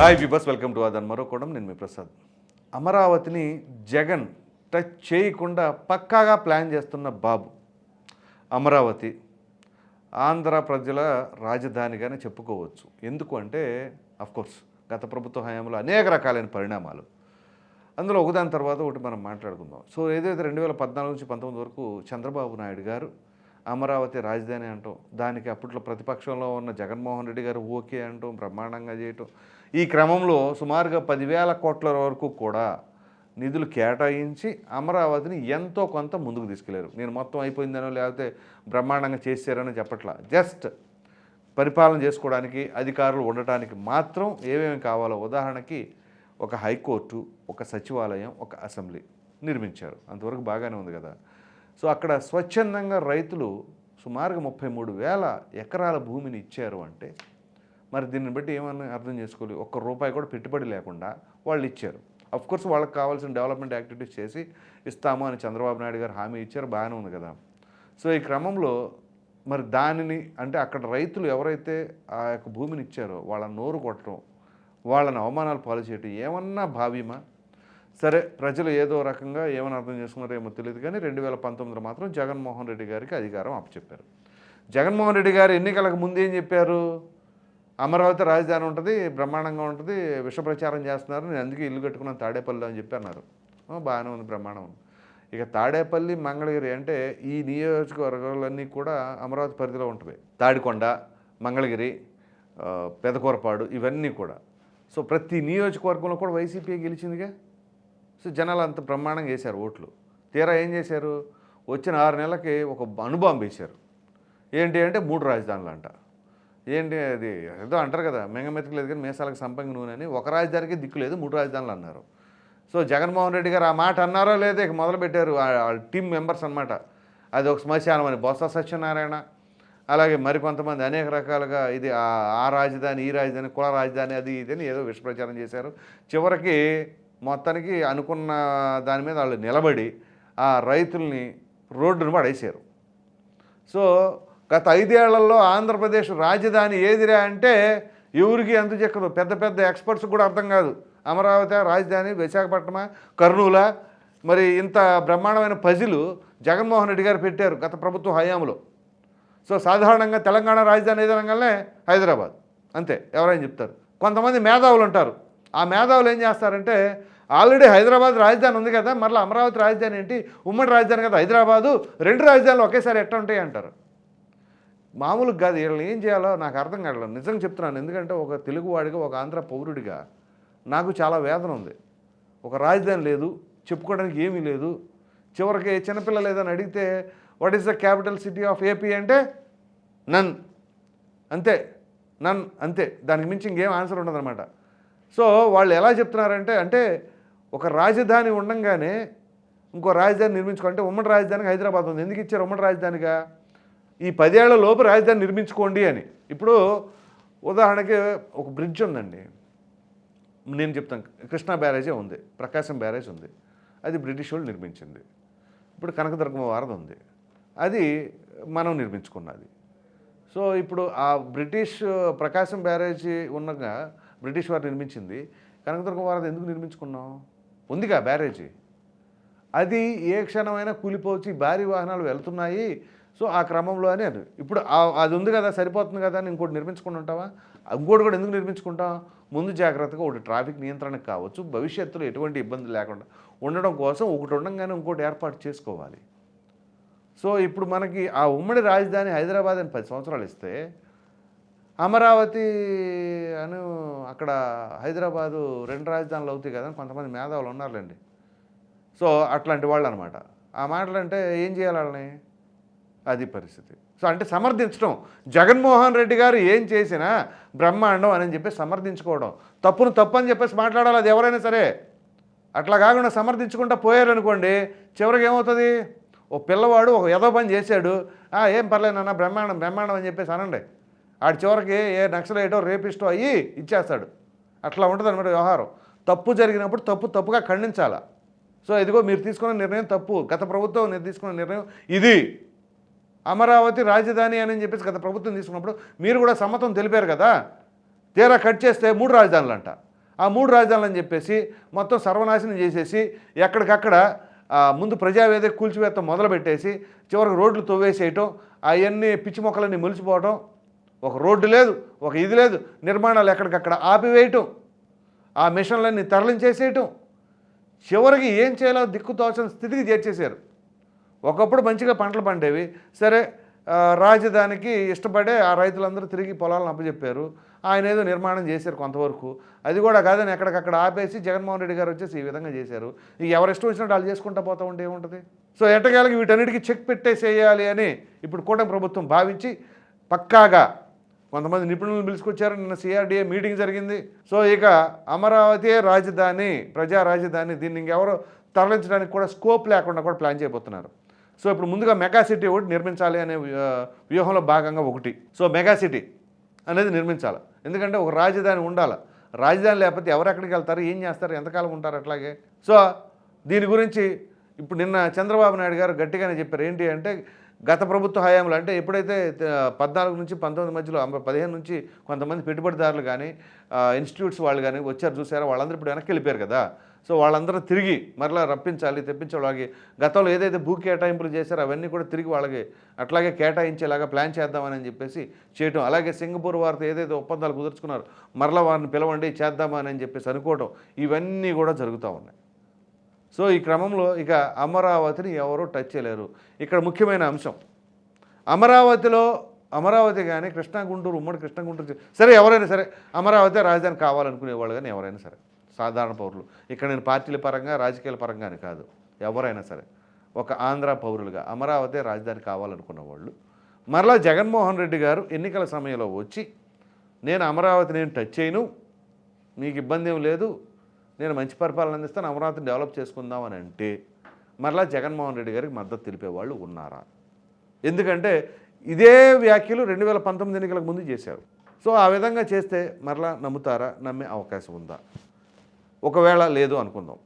Hi విబస్ welcome to అదన్ మరో నేను మీ ప్రసాద్ అమరావతిని జగన్ టచ్ చేయకుండా పక్కాగా ప్లాన్ చేస్తున్న బాబు. అమరావతి ఆంధ్ర ప్రజల రాజధానిగానే చెప్పుకోవచ్చు. ఎందుకు అంటే కోర్స్ గత ప్రభుత్వ హయాంలో అనేక రకాలైన పరిణామాలు. అందులో ఒకదాని తర్వాత ఒకటి మనం మాట్లాడుకుందాం. సో ఏదైతే రెండు వేల పద్నాలుగు నుంచి పంతొమ్మిది వరకు చంద్రబాబు నాయుడు గారు అమరావతి రాజధాని అంటాం దానికి అప్పట్లో ప్రతిపక్షంలో ఉన్న జగన్మోహన్ రెడ్డి గారు ఓకే అంటాం బ్రహ్మాండంగా చేయటం ఈ క్రమంలో సుమారుగా పదివేల కోట్ల వరకు కూడా నిధులు కేటాయించి అమరావతిని ఎంతో కొంత ముందుకు తీసుకెళ్ళారు. నేను మొత్తం అయిపోయిందనో లేకపోతే బ్రహ్మాండంగా చేశారనో చెప్పట్లా. జస్ట్ పరిపాలన చేసుకోవడానికి అధికారులు ఉండటానికి మాత్రం ఏమేమి కావాలో ఉదాహరణకి ఒక హైకోర్టు ఒక సచివాలయం ఒక అసెంబ్లీ నిర్మించారు. అంతవరకు బాగానే ఉంది కదా. సో అక్కడ స్వచ్ఛందంగా రైతులు సుమారుగా ముప్పై మూడు వేల ఎకరాల భూమిని ఇచ్చారు అంటే మరి దీన్ని బట్టి ఏమని అర్థం చేసుకోవాలి? ఒక్క రూపాయి కూడా పెట్టుబడి లేకుండా వాళ్ళు ఇచ్చారు. అఫ్ కోర్స్ వాళ్ళకి కావాల్సిన డెవలప్మెంట్ యాక్టివిటీస్ చేసి ఇస్తాము అని చంద్రబాబు నాయుడు గారు హామీ ఇచ్చారు బాగానే ఉంది కదా. సో ఈ క్రమంలో మరి దానిని అంటే అక్కడ రైతులు ఎవరైతే ఆ యొక్క భూమిని ఇచ్చారో వాళ్ళ నోరు కొట్టడం వాళ్ళని అవమానాలు పాలు చేయటం ఏమన్నా భావ్యమా? సరే ప్రజలు ఏదో రకంగా ఏమని అర్థం చేసుకున్నారో ఏమో తెలియదు కానీ రెండు వేల పంతొమ్మిదిలో మాత్రం జగన్మోహన్ రెడ్డి గారికి అధికారం అప్పచెప్పారు. జగన్మోహన్ రెడ్డి గారు ఎన్నికలకు ముందు ఏం చెప్పారు? అమరావతి రాజధాని ఉంటుంది బ్రహ్మాండంగా ఉంటుంది విష ప్రచారం చేస్తున్నారు నేను అందుకే ఇల్లు కట్టుకున్నాను తాడేపల్లి అని చెప్పి అన్నారు. బాగానే ఉంది బ్రహ్మాండం ఉంది. ఇక తాడేపల్లి మంగళగిరి అంటే ఈ నియోజకవర్గాలన్నీ కూడా అమరావతి పరిధిలో ఉంటుంది. తాడికొండ మంగళగిరి పెదకూరపాడు ఇవన్నీ కూడా. సో ప్రతి నియోజకవర్గంలో కూడా వైసీపీ గెలిచిందిగా? సో జనాలు అంత బ్రహ్మాండంగా వేశారు ఓట్లు. తీరా ఏం చేశారు? వచ్చిన ఆరు నెలలకి ఒక అనుభవం వేశారు. ఏంటి అంటే మూడు రాజధానులు అంట ఏంటి అది? ఏదో అంటారు కదా మెంగమెతుకు లేదు కానీ మీసాలకు సంపంగి నూనె అని. ఒక రాజధానికి దిక్కు లేదు మూడు రాజధానులు అన్నారు. సో జగన్మోహన్ రెడ్డి గారు ఆ మాట అన్నారో లేదో ఇక మొదలుపెట్టారు వాళ్ళ టీం మెంబర్స్ అన్నమాట. అది ఒక శ్మశానం అని. బొత్స సత్యనారాయణ అలాగే మరికొంతమంది అనేక రకాలుగా ఇది ఆ ఆ రాజధాని ఈ రాజధాని కుల రాజధాని అది ఇది అని ఏదో విషప్రచారం చేశారు. చివరికి మొత్తానికి అనుకున్న దాని మీద వాళ్ళు నిలబడి ఆ రైతుల్ని రోడ్డును పడేశారు. సో గత ఐదేళ్ళలో ఆంధ్రప్రదేశ్ రాజధాని ఏదిరా అంటే ఎవరికి ఎంత చెక్కదు. పెద్ద పెద్ద ఎక్స్పర్ట్స్ కూడా అర్థం కాదు. అమరావతి రాజధాని విశాఖపట్నమా కర్నూలా. మరి ఇంత బ్రహ్మాండమైన పజిలు జగన్మోహన్ రెడ్డి గారు పెట్టారు గత ప్రభుత్వ హయాంలో. సో సాధారణంగా తెలంగాణ రాజధాని ఏదనగానే హైదరాబాద్. అంతే ఎవరైనా చెప్తారు. కొంతమంది మేధావులు ఉంటారు. ఆ మేధావులు ఏం చేస్తారంటే ఆల్రెడీ హైదరాబాద్ రాజధాని ఉంది కదా మరలా అమరావతి రాజధాని ఏంటి? ఉమ్మడి రాజధాని కదా హైదరాబాదు. రెండు రాజధానులు ఒకేసారి ఎట్లా ఉంటాయి అంటారు? మామూలుగా కాదు వీళ్ళని ఏం చేయాలో నాకు అర్థం కావట్లేదు. నిజంగా చెప్తున్నాను ఎందుకంటే ఒక తెలుగువాడిగా ఒక ఆంధ్ర పౌరుడిగా నాకు చాలా వేదన ఉంది. ఒక రాజధాని లేదు చెప్పుకోవడానికి ఏమీ లేదు. చివరికి చిన్నపిల్లలు ఏదైనా అడిగితే what is the capital city of AP అంటే నన్. అంతే నన్ అంతే. దానికి మించి ఇంకేం ఆన్సర్ ఉండదన్నమాట. సో వాళ్ళు ఎలా చెప్తున్నారంటే అంటే ఒక రాజధాని ఉండంగానే ఇంకో రాజధాని నిర్మించుకోవాలంటే ఉమ్మడి రాజధానికి హైదరాబాద్ ఉంది. ఎందుకు ఇచ్చారు ఉమ్మడి రాజధానిగా? ఈ పదేళ్ళ లోపు రాజధాని నిర్మించుకోండి అని. ఇప్పుడు ఉదాహరణకి ఒక బ్రిడ్జ్ ఉందండి. నేను చెప్తాను కృష్ణా బ్యారేజే ఉంది ప్రకాశం బ్యారేజ్ ఉంది. అది బ్రిటిష్ వాళ్ళు నిర్మించింది. ఇప్పుడు కనకదుర్గమ్మ వారధి ఉంది. అది మనం నిర్మించుకున్నది. సో ఇప్పుడు ఆ బ్రిటిష్ ప్రకాశం బ్యారేజీ ఉన్నగా బ్రిటిష్ వారు నిర్మించింది. కనకదుర్గం వారధి ఎందుకు నిర్మించుకున్నాం? ఉందిగా బ్యారేజీ. అది ఏ క్షణమైనా కూలిపోవచ్చు భారీ వాహనాలు వెళ్తున్నాయి. సో ఆ క్రమంలో అని అది. ఇప్పుడు అది ఉంది కదా సరిపోతుంది కదా అని ఇంకోటి నిర్మించుకుని ఉంటావా? ఇంకోటి కూడా ఎందుకు నిర్మించుకుంటాం? ముందు జాగ్రత్తగా ఒకటి ట్రాఫిక్ నియంత్రణకు కావచ్చు భవిష్యత్తులో ఎటువంటి ఇబ్బంది లేకుండా ఉండడం కోసం ఒకటి ఉండగానే ఇంకోటి ఏర్పాటు చేసుకోవాలి. సో ఇప్పుడు మనకి ఆ ఉమ్మడి రాజధాని హైదరాబాద్ అని పది సంవత్సరాలు ఇస్తే అమరావతి అని అక్కడ హైదరాబాదు రెండు రాజధానులు అవుతాయి కదా కొంతమంది మేధావులు ఉన్నారులేండి. సో అట్లాంటి వాళ్ళు అనమాట ఆ మాటలు అంటే ఏం చేయాలి వాళ్ళని? అది పరిస్థితి. సో అంటే సమర్థించడం జగన్మోహన్ రెడ్డి గారు ఏం చేసినా బ్రహ్మాండం అని చెప్పి సమర్థించుకోవడం. తప్పును తప్పు అని చెప్పేసి మాట్లాడాలి అది ఎవరైనా సరే. అట్లా కాకుండా సమర్థించుకుంటా పోయారనుకోండి చివరికి ఏమవుతుంది? ఓ పిల్లవాడు ఒక ఎదో పని చేశాడు "ఆ, ఏం పర్లేదన్న బ్రహ్మాండం బ్రహ్మాండం అని చెప్పేసి అనండి. ఆడి చివరికి ఏ నక్సలైటో రేపిస్టో అయ్యి ఇచ్చేస్తాడు. అట్లా ఉంటుంది అనమాట వ్యవహారం. తప్పు జరిగినప్పుడు తప్పు తప్పుగా ఖండించాలా? సో ఇదిగో మీరు తీసుకున్న నిర్ణయం తప్పు. గత ప్రభుత్వం తీసుకున్న నిర్ణయం ఇది. అమరావతి రాజధాని అని చెప్పేసి గత ప్రభుత్వం తీసుకున్నప్పుడు మీరు కూడా సమ్మతం తెలిపారు కదా. తీరా కట్ చేస్తే మూడు రాజధానులు అంట ఆ మూడు రాజధానులు అని చెప్పేసి మొత్తం సర్వనాశనం చేసేసి ఎక్కడికక్కడ ముందు ప్రజావేదిక కూల్చివేత్తం మొదలుపెట్టేసి చివరికి రోడ్లు తవ్వేసేయటం అవన్నీ పిచ్చి మొక్కలన్నీ మొలిచిపోవటం ఒక రోడ్డు లేదు ఒక ఇది లేదు నిర్మాణాలు ఎక్కడికక్కడ ఆపివేయటం ఆ మిషన్లన్నీ తరలించేసేయటం. చివరికి ఏం చేయాలో దిక్కుతోచని స్థితికి చేర్చేశారు. ఒకప్పుడు మంచిగా పంటలు పండేవి. సరే రాజధానికి ఇష్టపడే ఆ రైతులందరూ తిరిగి పొలాలను అప్పచెప్పారు ఆయన ఏదో నిర్మాణం చేశారు కొంతవరకు. అది కూడా కాదని ఎక్కడికక్కడ ఆపేసి జగన్మోహన్ రెడ్డి గారు వచ్చేసి ఈ విధంగా చేశారు. ఇక ఎవరు ఇష్టం వచ్చినట్టు వాళ్ళు చేసుకుంటా పోతా ఉంటే ఏముంటుంది? సో ఎట్టకేలకి వీటన్నిటికీ చెక్ పెట్టేసేయాలి అని ఇప్పుడు కూటమి ప్రభుత్వం భావించి పక్కాగా కొంతమంది నిపుణులను పిలుచుకొచ్చారు. నిన్న సిఆర్డీఏ మీటింగ్ జరిగింది. సో ఇక అమరావతి రాజధాని ప్రజా రాజధాని దీన్ని ఇంకెవరో తరలించడానికి కూడా స్కోప్ లేకుండా కూడా ప్లాన్ చేయబోతున్నారు. సో ఇప్పుడు ముందుగా మెగా సిటీ ఒకటి నిర్మించాలి అనే వ్యూహంలో భాగంగా ఒకటి. సో మెగా సిటీ అనేది నిర్మించాలి. ఎందుకంటే ఒక రాజధాని ఉండాలి. రాజధాని లేకపోతే ఎవరు ఎక్కడికి వెళ్తారు? ఏం చేస్తారు? ఎంతకాలం ఉంటారు అట్లాగే? సో దీని గురించి ఇప్పుడు నిన్న చంద్రబాబు నాయుడు గారు గట్టిగానే చెప్పారు. ఏంటి అంటే గత ప్రభుత్వ హయాంలో అంటే ఎప్పుడైతే పద్నాలుగు నుంచి పంతొమ్మిది మధ్యలో అంబై పదిహేను నుంచి కొంతమంది పెట్టుబడిదారులు కానీ ఇన్స్టిట్యూట్స్ వాళ్ళు కానీ వచ్చారు చూసారో? వాళ్ళందరూ ఇప్పుడు వెనక్కి వెళ్ళిపోయారు కదా. సో వాళ్ళందరూ తిరిగి మరలా రప్పించాలి తెప్పించాలి. వాళ్ళకి గతంలో ఏదైతే భూ కేటాయింపులు చేశారో అవన్నీ కూడా తిరిగి వాళ్ళకి అట్లాగే కేటాయించేలాగా ప్లాన్ చేద్దామని చెప్పేసి చేయటం. అలాగే సింగపూర్ వారితో ఏదైతే ఒప్పందాలు కుదుర్చుకున్నారో మరలా వారిని పిలవండి చేద్దామని చెప్పేసి అనుకోవటం ఇవన్నీ కూడా జరుగుతూ ఉన్నాయి. సో ఈ క్రమంలో ఇక అమరావతిని ఎవరూ టచ్ చేయలేరు. ఇక్కడ ముఖ్యమైన అంశం. అమరావతిలో అమరావతి కానీ కృష్ణా గుంటూరు ఉమ్మడి కృష్ణా గుంటూరు సరే ఎవరైనా సరే అమరావతి రాజధాని కావాలనుకునేవాళ్ళు కానీ ఎవరైనా సరే సాధారణ పౌరులు. ఇక్కడ నేను పార్టీల పరంగా రాజకీయాల పరంగా అని కాదు. ఎవరైనా సరే. ఒక ఆంధ్ర పౌరులుగా అమరావతి రాజధాని కావాలనుకున్న వాళ్ళు. మరలా జగన్మోహన్ రెడ్డి గారు ఎన్నికల సమయంలో వచ్చి నేను అమరావతి నేను టచ్ చేయను. మీకు ఇబ్బంది ఏం లేదు. నేను మంచి పరిపాలన అందిస్తాను. అమరావతిని డెవలప్ చేసుకుందాం అని అంటే మరలా జగన్మోహన్ రెడ్డి గారికి మద్దతు తెలిపేవాళ్ళు ఉన్నారా? ఎందుకంటే ఇదే వ్యాఖ్యలు రెండు వేల పంతొమ్మిది ఎన్నికలకు ముందు చేశారు. సో ఆ విధంగా చేస్తే మరలా నమ్ముతారా? నమ్మే అవకాశం ఉందా? ఒకవేళ లేదు అనుకుందాం.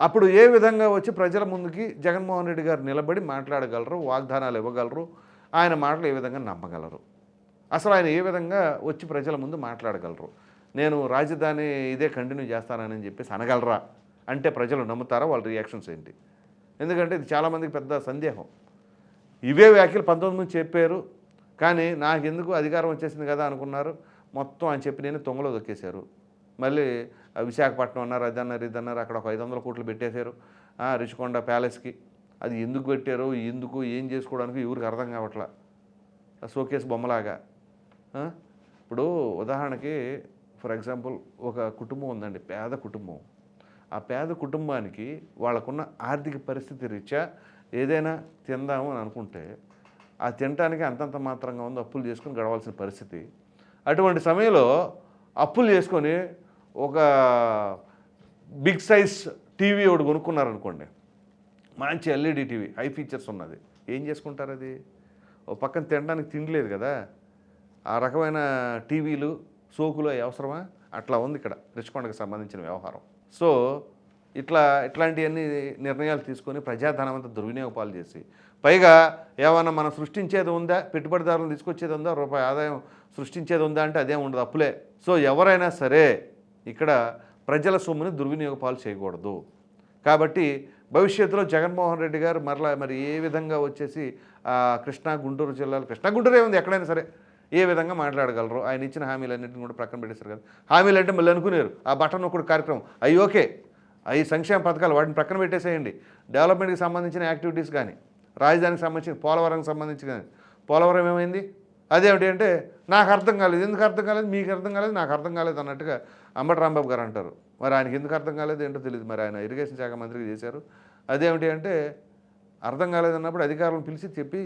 అప్పుడు ఏ విధంగా వచ్చి ప్రజల ముందుకి జగన్మోహన్ రెడ్డి గారు నిలబడి మాట్లాడగలరు వాగ్దానాలు ఇవ్వగలరు ఆయన మాటలు ఏ విధంగా నమ్మగలరు? అసలు ఆయన ఏ విధంగా వచ్చి ప్రజల ముందు మాట్లాడగలరు? నేను రాజధాని ఇదే కంటిన్యూ చేస్తానని చెప్పేసి అనగలరా? అంటే ప్రజలు నమ్ముతారా? వాళ్ళ రియాక్షన్స్ ఏంటి? ఎందుకంటే ఇది చాలామందికి పెద్ద సందేహం. ఇవే వ్యాఖ్యలు పంతొమ్మిది మంది చెప్పారు కానీ నాకు ఎందుకు అధికారం వచ్చేసింది కదా అనుకున్నారు. మొత్తం అని చెప్పి నేను తొంగలో దొక్కేశారు. మళ్ళీ విశాఖపట్నం అన్నారు అది అన్నారు ఇది అన్నారు అక్కడ ఒక ఐదు వందల కోట్లు పెట్టేశారు. రిషికొండ ప్యాలెస్కి. అది ఎందుకు పెట్టారు ఎందుకు ఏం చేసుకోవడానికి ఎవరికి అర్థం కావట్లా? ఆ బొమ్మలాగా. ఇప్పుడు ఉదాహరణకి ఫర్ ఎగ్జాంపుల్ ఒక కుటుంబం ఉందండి పేద కుటుంబం. ఆ పేద కుటుంబానికి వాళ్ళకున్న ఆర్థిక పరిస్థితి రీత్యా ఏదైనా తిందాము అని అనుకుంటే ఆ తినటానికి అంతంత మాత్రంగా ఉంది అప్పులు చేసుకొని గడవాల్సిన పరిస్థితి. అటువంటి సమయంలో అప్పులు చేసుకొని ఒక బిగ్ సైజ్ టీవీ ఒకటి కొనుక్కున్నారనుకోండి మంచి ఎల్ఈడి టీవీ హై ఫీచర్స్ ఉన్నది. ఏం చేసుకుంటారు అది? ఓ పక్కన తినడానికి తిండిలేదు కదా? ఆ రకమైన టీవీలు సోకులు అవసరమా? అట్లా ఉంది ఇక్కడ రిచ్కొండకు సంబంధించిన వ్యవహారం. సో ఇట్లా ఇట్లాంటివన్నీ నిర్ణయాలు తీసుకొని ప్రజాధనం అంతా దుర్వినియోగపాలు చేసి పైగా ఏమన్నా మనం సృష్టించేది ఉందా? పెట్టుబడిదారులను తీసుకొచ్చేది ఉందా? రూపాయి ఆదాయం సృష్టించేది ఉందా అంటే అదేం ఉండదు అప్పులే. సో ఎవరైనా సరే ఇక్కడ ప్రజల సొమ్ముని దుర్వినియోగపాలు చేయకూడదు. కాబట్టి భవిష్యత్తులో జగన్మోహన్ రెడ్డి గారు మరలా మరి ఏ విధంగా వచ్చేసి కృష్ణా గుంటూరు జిల్లాలో కృష్ణా గుంటూరు ఏముంది ఎక్కడైనా సరే ఏ విధంగా మాట్లాడగలరు? ఆయన ఇచ్చిన హామీలన్నింటిని కూడా ప్రక్కన పెట్టేశారు కదా. హామీలు అంటే మళ్ళీ అనుకునేరు. ఆ బటన్ ఒకటి కార్యక్రమం. అవి ఓకే. అవి సంక్షేమ పథకాలు వాటిని ప్రక్కన పెట్టేసేయండి. డెవలప్మెంట్కి సంబంధించిన యాక్టివిటీస్ కానీ రాజధానికి సంబంధించిన పోలవరంకి సంబంధించి కానీ పోలవరం ఏమైంది? అదేమిటి అంటే నాకు అర్థం కాలేదు. ఎందుకు అర్థం కాలేదు? మీకు అర్థం కాలేదు నాకు అర్థం కాలేదు అన్నట్టుగా అంబటి రాంబాబు గారు అంటారు. మరి ఆయనకి ఎందుకు అర్థం కాలేదు ఏంటో తెలియదు మరి ఆయన ఇరిగేషన్ శాఖ మంత్రికి చేశారు. అదేమిటి అంటే అర్థం కాలేదన్నప్పుడు అధికారులను పిలిచి చెప్పి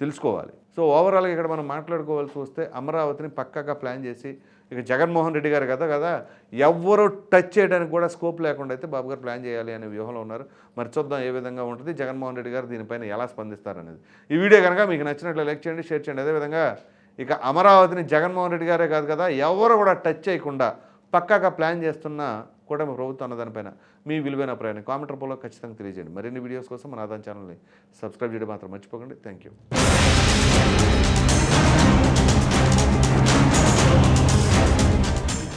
తెలుసుకోవాలి. సో ఓవరాల్గా ఇక్కడ మనం మాట్లాడుకోవాల్సి వస్తే అమరావతిని పక్కాగా ప్లాన్ చేసి ఇక జగన్మోహన్ రెడ్డి గారు కదా కదా ఎవ్వరూ టచ్ చేయడానికి కూడా స్కోప్ లేకుండా అయితే బాబు గారు ప్లాన్ చేయాలి అనే వ్యూహంలో ఉన్నారు. మరి చూద్దాం ఏ విధంగా ఉంటుంది జగన్మోహన్ రెడ్డి గారు దీనిపైన ఎలా స్పందిస్తారనేది. ఈ వీడియో కనుక మీకు నచ్చినట్లు లైక్ చేయండి షేర్ చేయండి. అదేవిధంగా ఇక అమరావతిని జగన్మోహన్ రెడ్డి గారే కాదు కదా ఎవరు కూడా టచ్ చేయకుండా పక్కాగా ప్లాన్ చేస్తున్న కూడా ప్రభుత్వం అన్న దానిపైన మీ విలువైన ప్రయాణం కామెంట్ రూపంలో ఖచ్చితంగా తెలియజేయండి. మరిన్ని వీడియోస్ కోసం మన ఆదాయం ఛానల్ని సబ్స్క్రైబ్ చేయడం మాత్రం మర్చిపోకండి. Thank you